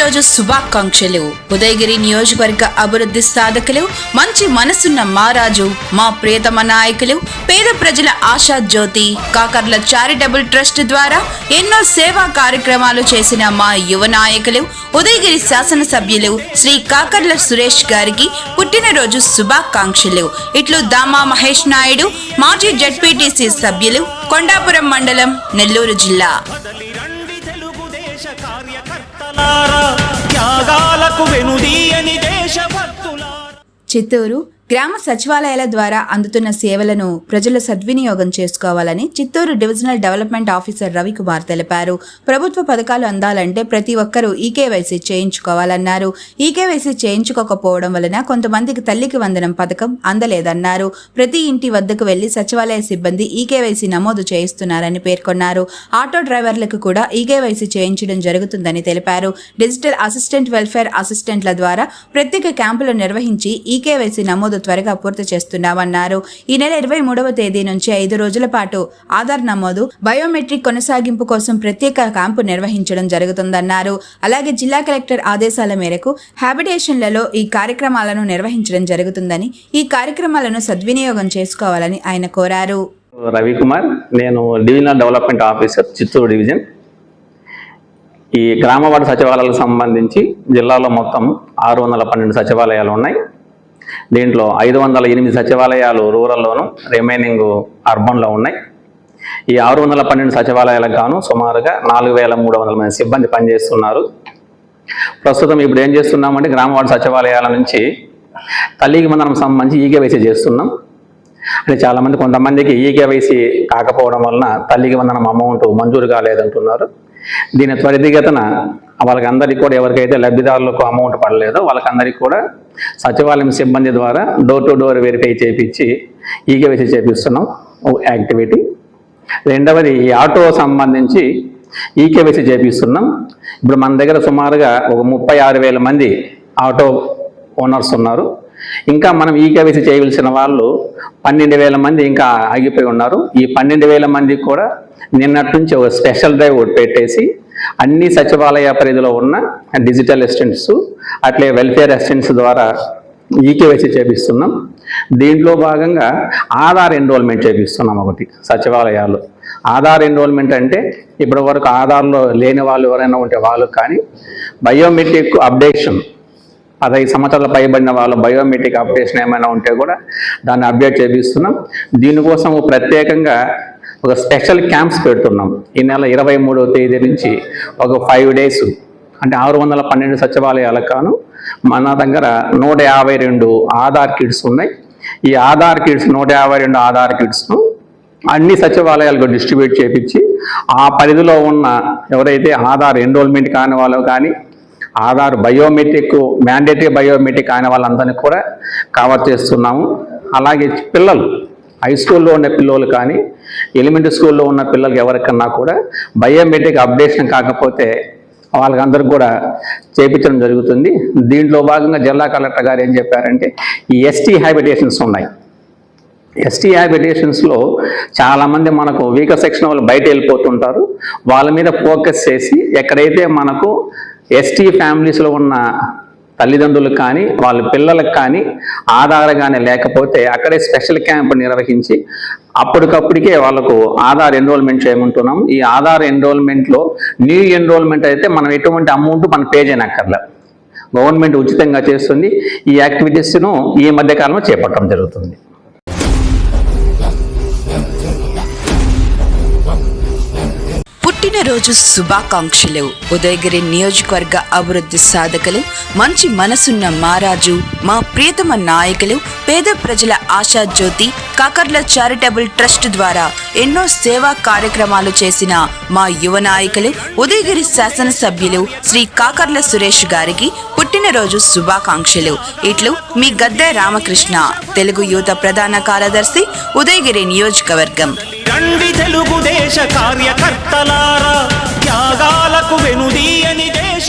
రోజు శుభాకాంక్షలు. ఉదయగిరి నియోజకవర్గ అభివృద్ధి సాధకులు మంచి మనసున్న మారాజు మా ప్రియతమ నాయకులు పేద ప్రజల ఆశా జ్యోతి కాకర్ల చారిటబుల్ ట్రస్ట్ ద్వారా ఎన్నో సేవా కార్యక్రమాలు చేసిన మా యువ నాయకులు ఉదయగిరి శాసనసభ్యులు శ్రీ కాకర్ల సురేష్ గారికి పుట్టినరోజు శుభాకాంక్షలు. ఇట్లు దామా మహేష్ నాయుడు మాజీ జడ్పీటీసీ సభ్యులు కొండాపురం మండలం నెల్లూరు జిల్లా. త్యాగాలకు వెనుదీయని చిత్తూరు గ్రామ సచివాలయాల ద్వారా అందుతున్న సేవలను ప్రజలు సద్వినియోగం చేసుకోవాలని Chittoor divisional development officer Ravikumar తెలిపారు. ప్రభుత్వ పథకాలు అందాలంటే ప్రతి ఒక్కరూ ఈకేవైసీ చేయించుకోవాలన్నారు. ఈకేవైసీ చేయించుకోకపోవడం వలన కొంతమందికి తల్లికి వందనం పథకం అందలేదన్నారు. ప్రతి ఇంటి వద్దకు వెళ్ళి సచివాలయ సిబ్బంది ఈకేవైసీ నమోదు చేయిస్తున్నారని పేర్కొన్నారు. ఆటో డ్రైవర్లకు కూడా ఈకేవైసీ చేయించడం జరుగుతుందని తెలిపారు. డిజిటల్ అసిస్టెంట్ వెల్ఫేర్ అసిస్టెంట్ల ద్వారా ప్రత్యేక క్యాంపులు నిర్వహించి ఈకేవైసీ నమోదు త్వరగా పూర్తి చేస్తున్నామన్నారు. ఈ నెల ఇరవై మూడవ తేదీ నుంచి ఐదు రోజుల పాటు ఆధార్ నమోదు బయోమెట్రిక్ కొనసాగింపు కోసం ప్రత్యేక క్యాంపు నిర్వహించడం జరుగుతుందన్నారు. అలాగే జిల్లా కలెక్టర్ ఆదేశాల మేరకు హ్యాబిటేషన్లలో ఈ కార్యక్రమాలను నిర్వహించడం జరుగుతుందని ఈ కార్యక్రమాలను సద్వినియోగం చేసుకోవాలని ఆయన కోరారు. రవికుమార్ నేను divisional development officer Chittoor division. ఈ గ్రామవాడ సచివాలయాలకు సంబంధించి జిల్లాలో మొత్తం ఆరు వందల పన్నెండు సచివాలయాలు ఉన్నాయి. దీంట్లో ఐదు వందల ఎనిమిది సచివాలయాలు రూరల్లోను రిమైనింగ్ అర్బన్లో ఉన్నాయి. ఈ ఆరు వందల పన్నెండు సచివాలయాలకు గాను సుమారుగా నాలుగు వేల మూడు వందల మంది సిబ్బంది పనిచేస్తున్నారు. ప్రస్తుతం ఇప్పుడు ఏం చేస్తున్నామంటే గ్రామవాడ సచివాలయాల నుంచి తల్లికి మందనం సంబంధించి ఈకేవైసీ చేస్తున్నాం. అంటే చాలామంది కొంతమందికి ఈకేవైసీ కాకపోవడం వలన తల్లికి వందనం అమౌంట్ మంజూరు కాలేదంటున్నారు. దీని త్వరితగతన వాళ్ళకందరికీ కూడా ఎవరికైతే లబ్ధిదారులకు అమౌంట్ పడలేదో వాళ్ళకందరికీ కూడా సచివాలయం సిబ్బంది ద్వారా డోర్ టు డోర్ వెరిఫై చేపించి ఈగవేసి చేపిస్తున్నాం. ఓ యాక్టివిటీ రెండవది ఈ ఆటో సంబంధించి ఈకేవైసీ చేపిస్తున్నాం. ఇప్పుడు మన దగ్గర సుమారుగా ఒక ముప్పై ఆరు వేల మంది ఆటో ఓనర్స్ ఉన్నారు. ఇంకా మనం ఈకేవైసీ చేయవలసిన వాళ్ళు పన్నెండు వేల మంది ఇంకా ఆగిపోయి ఉన్నారు. ఈ పన్నెండు వేల మందికి కూడా నిన్నటి నుంచి ఒక స్పెషల్ డ్రైవ్ పెట్టేసి అన్ని సచివాలయ పరిధిలో ఉన్న డిజిటల్ అసిస్టెంట్స్ అట్లే వెల్ఫేర్ అసిస్టెంట్స్ ద్వారా ఈకేవైసీ చేపిస్తున్నాం. దీంట్లో భాగంగా ఆధార్ ఎన్రోల్మెంట్ చేపిస్తున్నాం ఒకటి సచివాలయాలు. ఆధార్ ఎన్రోల్మెంట్ అంటే ఇప్పటి వరకు ఆధార్లో లేని వాళ్ళు ఎవరైనా ఉంటే వాళ్ళు కానీ బయోమెట్రిక్ అప్డేషన్ పదహైదు సంవత్సరాల పైబడిన వాళ్ళు బయోమెట్రిక్ అప్డేషన్ ఏమైనా ఉంటే కూడా దాన్ని అప్డేట్ చేపిస్తున్నాం. దీనికోసం ప్రత్యేకంగా ఒక స్పెషల్ క్యాంప్స్ పెడుతున్నాం. ఈ నెల ఇరవై మూడవ తేదీ నుంచి ఒక ఫైవ్ డేస్ అంటే ఆరు వందల పన్నెండు సచివాలయాలకు కాను మన దగ్గర నూట యాభై రెండు ఆధార్ కిట్స్ ఉన్నాయి. ఈ ఆధార్ కిట్స్ నూట యాభై రెండు ఆధార్ కిట్స్ను అన్ని సచివాలయాలకు డిస్ట్రిబ్యూట్ చేపించి ఆ పరిధిలో ఉన్న ఎవరైతే ఆధార్ ఎన్రోల్మెంట్ కాని వాళ్ళు కానీ ఆధార్ బయోమెట్రిక్ మ్యాండేటరీ బయోమెట్రిక్ అయిన వాళ్ళందరినీ కూడా కవర్ చేస్తున్నాము. అలాగే పిల్లలు హై స్కూల్లో ఉన్న పిల్లలు కానీ ఎలిమెంటరీ స్కూల్లో ఉన్న పిల్లలకి ఎవరికన్నా కూడా బయోమెట్రిక్ అప్డేషన్ కాకపోతే వాళ్ళకందరికి కూడా చేపించడం జరుగుతుంది. దీంట్లో భాగంగా జిల్లా కలెక్టర్ గారు ఏం చెప్పారంటే ఈ ఎస్టీ హ్యాబిటేషన్స్ ఉన్నాయి. ఎస్టీ హ్యాబిటేషన్స్లో చాలామంది మనకు వీకర్ సెక్షన్ వాళ్ళు బయట వెళ్ళిపోతుంటారు. వాళ్ళ మీద ఫోకస్ చేసి ఎక్కడైతే మనకు ఎస్టీ ఫ్యామిలీస్లో ఉన్న తల్లిదండ్రులకు కానీ వాళ్ళ పిల్లలకు కానీ ఆధార్ కానీ లేకపోతే అక్కడే స్పెషల్ క్యాంప్ నిర్వహించి అప్పటికప్పటికే వాళ్ళకు ఆధార్ ఎన్రోల్మెంట్ చేయమంటున్నాం ఈ ఆధార్ ఎన్రోల్మెంట్లో న్యూ ఎన్రోల్మెంట్ అయితే మనం ఎటువంటి అమౌంట్ మనం పే చేయనక్కర్లే. గవర్నమెంట్ ఉచితంగా చేస్తుంది. ఈ యాక్టివిటీస్ను ఈ మధ్యకాలంలో చేపట్టడం జరుగుతుంది. పుట్టినరోజు శుభాకాంక్షలు. ఉదయగిరి నియోజకవర్గ అభివృద్ధి సాధకులు మంచి మనసున్న మారాజు మా ప్రియతమ నాయకులు పేద ప్రజల ఆశా జ్యోతి కాకర్ల చారిటబుల్ ట్రస్ట్ ద్వారా ఎన్నో సేవా కార్యక్రమాలు చేసిన మా యువ నాయకులు ఉదయగిరి శాసనసభ్యులు శ్రీ కాకర్ల సురేష్ గారికి పుట్టినరోజు శుభాకాంక్షలు. ఇట్లు మీ గద్దె రామకృష్ణ తెలుగు యువత ప్రధాన కార్యదర్శి ఉదయగిరి నియోజకవర్గం. రండి తెలుగుదేశ కార్యకర్తలారా త్యాగాలకు వెనుదీయని దేశ